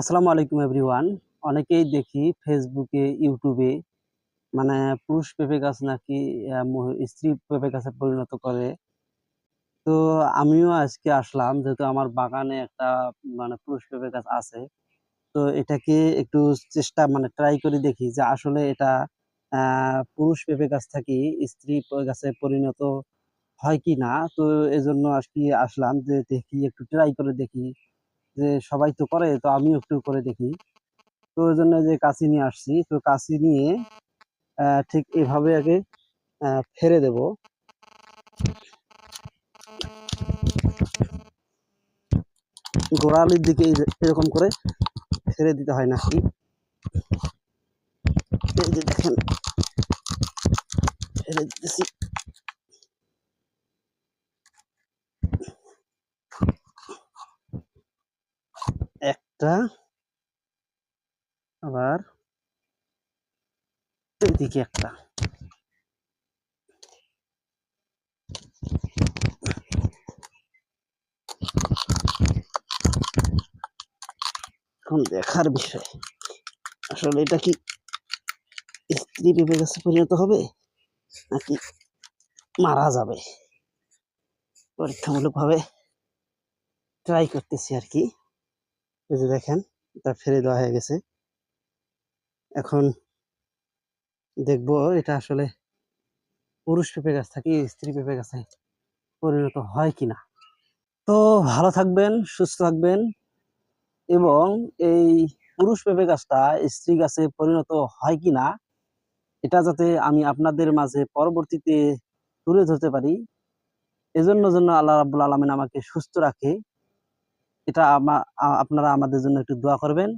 আসসালামু আলাইকুম এভরিওয়ান। অনেকেই দেখি ফেসবুকে ইউটিউবে মানে পুরুষ পেঁপে গাছ নাকি স্ত্রী পেঁপে গাছে পরিণত করে। তো আমিও আজকে আসলাম, যেহেতু আমার বাগানে একটা মানে পুরুষ পেঁপে গাছ আছে। তো এটাকে একটু চেষ্টা মানে ট্রাই করে দেখি যে আসলে এটা পুরুষ পেঁপে গাছ থেকে স্ত্রী গাছে পরিণত হয় কি না তো এজন্য আর কি আসলাম যে দেখি, একটু ট্রাই করে দেখি। যে সবাই তো করে, তো আমিও একটু করে দেখি। তো ওই জন্য যে কাঁচি নিয়ে আসছি, তো কাঁচি নিয়ে ঠিক এভাবে আগে ফেরে দেব। গোড়ালির দিকে এরকম করে ফেরে দিতে হয় নাকি? এই যে দেখেন ফেলে দিতেছি একটা আবার এদিকে একটা। এখন দেখার বিষয়, আসলে এটা কি স্ত্রী পেঁপে গাছে পরিণত হবে, নাকি মারা যাবে? পরীক্ষামূলক ভাবে ট্রাই করতেছি আর কি। এই যে দেখেন, এটা ফেলে দেওয়া হয়ে গেছে। এখন দেখব এটা আসলে পুরুষ পেঁপে গাছ থেকে স্ত্রী পেঁপে গাছে পরিণত হয় কিনা। তো ভালো থাকবেন, সুস্থ থাকবেন এবং এই পুরুষ পেঁপে গাছটা স্ত্রী গাছে পরিণত হয় কিনা, এটা যাতে আমি আপনাদের মাঝে পরবর্তীতে তুলে ধরতে পারি, এজন্য জন্য আল্লাহ রাব্বুল আলমিন আমাকে সুস্থ রাখে। এটা আপনারা আমাদের জন্য একটু দোয়া করবেন।